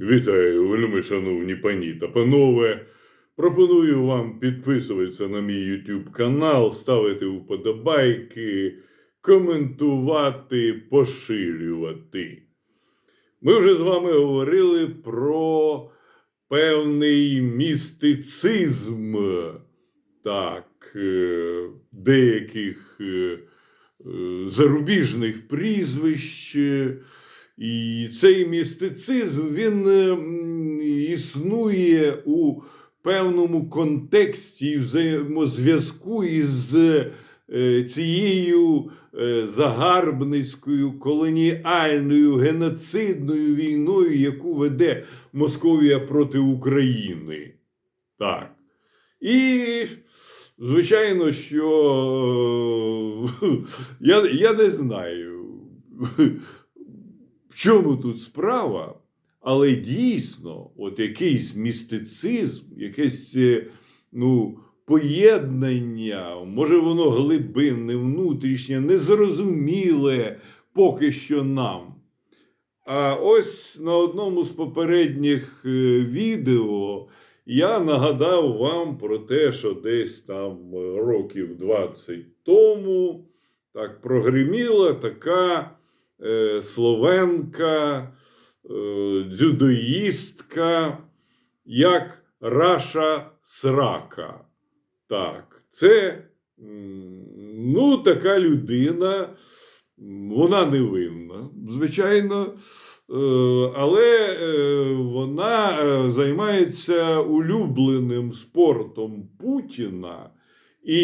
Вітаю, вельми шановні пані та панове. Пропоную вам підписуватися на мій YouTube канал, ставити вподобайки, коментувати, поширювати. Ми вже з вами говорили про певний містицизм так, е, деяких е, е, зарубіжних прізвищ. І цей містицизм він е, існує у певному контексті і взаємозв'язку із е, цією е, загарбницькою колоніальною геноцидною війною, яку веде Московія проти України. Так. І, звичайно, що я, я не знаю. Чому тут справа? Але дійсно, от якийсь містицизм, якесь е, ну, поєднання, може воно глибинне, внутрішнє, незрозуміле поки що нам. А ось на одному з попередніх е, відео я нагадав вам про те, що десь там е, років 20 тому так прогриміла така словенка, е, дзюдоїстка, як Раша Срака. Так, це ну, така людина, вона невинна, звичайно. Е, Але е, вона е, займається улюбленим спортом Путіна. І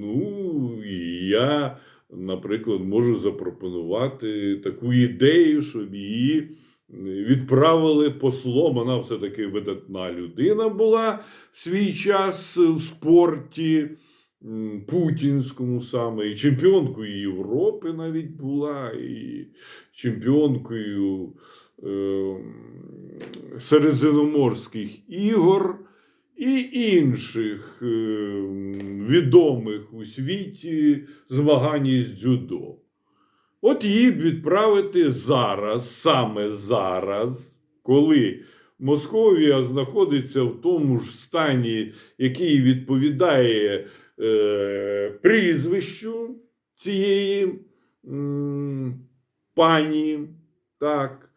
ну, і я, наприклад, можу запропонувати таку ідею, щоб її відправили послом. Вона все-таки видатна людина була в свій час в спорті путінському саме, і чемпіонкою Європи навіть була, і чемпіонкою е, середземноморських ігор і інших е, відомих у світі змагань із дзюдо. От її б відправити зараз, саме зараз, коли Московія знаходиться в тому ж стані, який відповідає е, прізвищу цієї м, пані, так,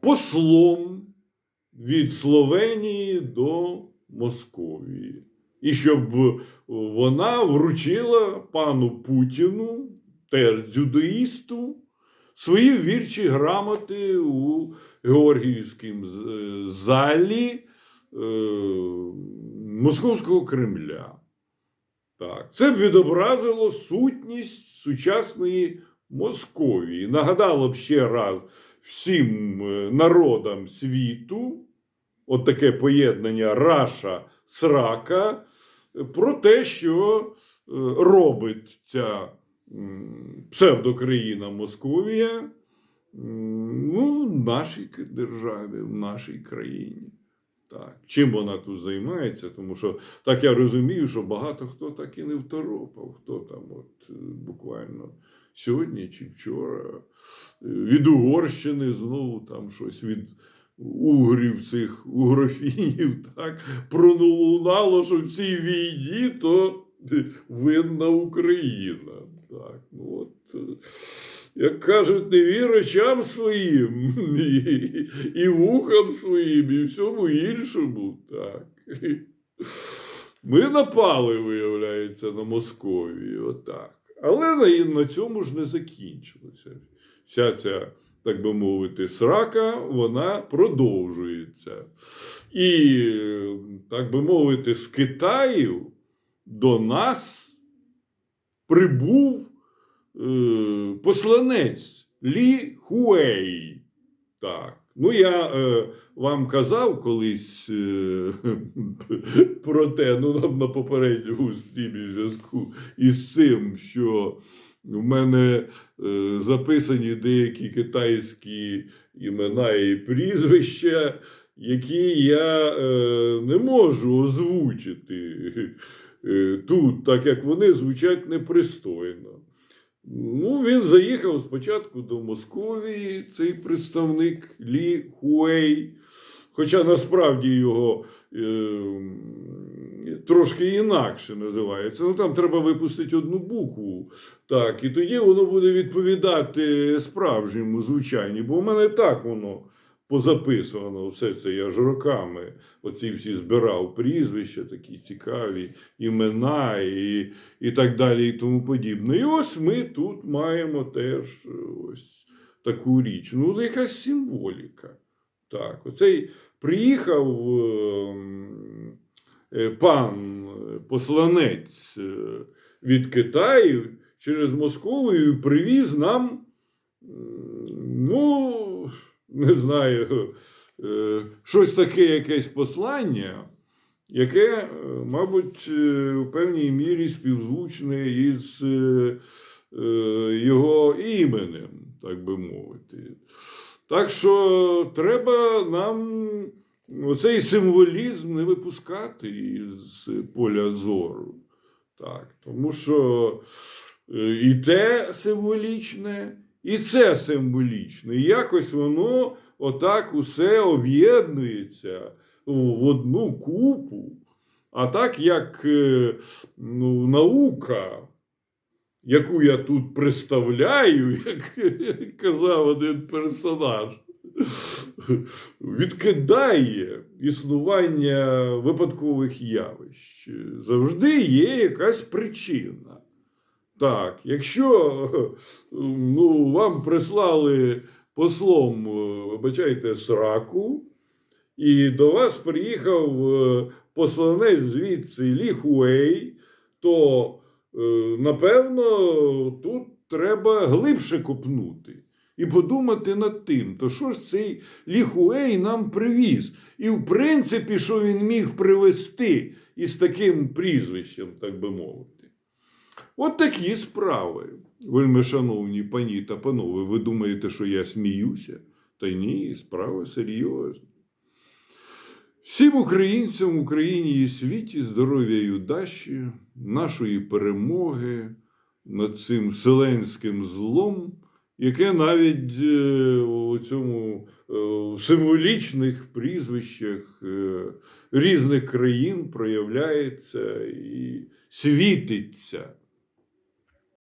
послом від Словенії до Московії. І щоб вона вручила пану Путіну, теж дзюдоїсту, свої вірчі грамоти у Георгіївському залі е, Московського Кремля. Так, це б відобразило сутність сучасної Московії. Нагадало б ще раз всім е, народам світу, от таке поєднання Раша Срака, про те, що е, робить ця псевдокраїна Московія ну, в нашій державі, в нашій країні. Так. Чим вона тут займається? Тому що так я розумію, що багато хто так і не второпав, хто там от е, буквально сьогодні чи вчора е, від Угорщини знову там щось від угрів цих угрофінів так пролунало, що в цій війні то винна Україна. Так, ну от, е, як кажуть, не вір очам своїм, і, і вухам своїм, і всьому іншому. Так. Ми напали, виявляється, на Московію. Отак. Але на, цьому ж не закінчилося. Вся ця, так би мовити, срака, вона продовжується. І, так би мовити, з Китаю до нас прибув е, посланець Лі Хуей. Так. Ну, я е, вам казав колись е, про те, ну нам на попередньому стрімі зв'язку із цим, що в мене е, записані деякі китайські імена і прізвища, які я е, не можу озвучити е, тут, так як вони звучать непристойно. Ну, він заїхав спочатку до Московії, цей представник Лі Хуей. Хоча насправді його е, трошки інакше називається. Ну там треба випустити одну букву. Так, і тоді воно буде відповідати справжньому звучанню. Бо в мене так воно позаписано. Все це я ж роками оці всі збирав прізвища, такі цікаві, імена і, і так далі, і тому подібне. І ось ми тут маємо теж е, ось таку річ. Ну, якась символіка. Так, оцей приїхав ем, е, пан е, посланець від Китаю через Московію і привіз нам, ну, не знаю, е, щось таке, якесь послання, яке, е, мабуть, е, в певній мірі співзвучне із його іменем, так би мовити. Так що треба нам оцей символізм не випускати із поля зору. Так, тому що і те символічне, і це символічне. І якось воно отак усе об'єднується в одну купу. А так як е, ну, наука, яку я тут представляю, як казав один персонаж, відкидає існування випадкових явищ. Завжди є якась причина. Так, якщо ну, вам прислали послом, е, вибачайте, сраку, і до вас приїхав е, посланець звідси Лі Хуей, то е, напевно тут треба глибше копнути і подумати над тим, то що ж цей Лі Хуей нам привіз, і в принципі, що він міг привезти із таким прізвищем, так би мовити. От такі справи. Вельми шановні пані та панове, ви думаєте, що я сміюся? Та ні, справа серйозна. Всім українцям в Україні і світі здоров'я і удачі, нашої перемоги над цим вселенським злом, яке навіть е, у цьому е, в символічних прізвищах е, різних країн проявляється і світиться.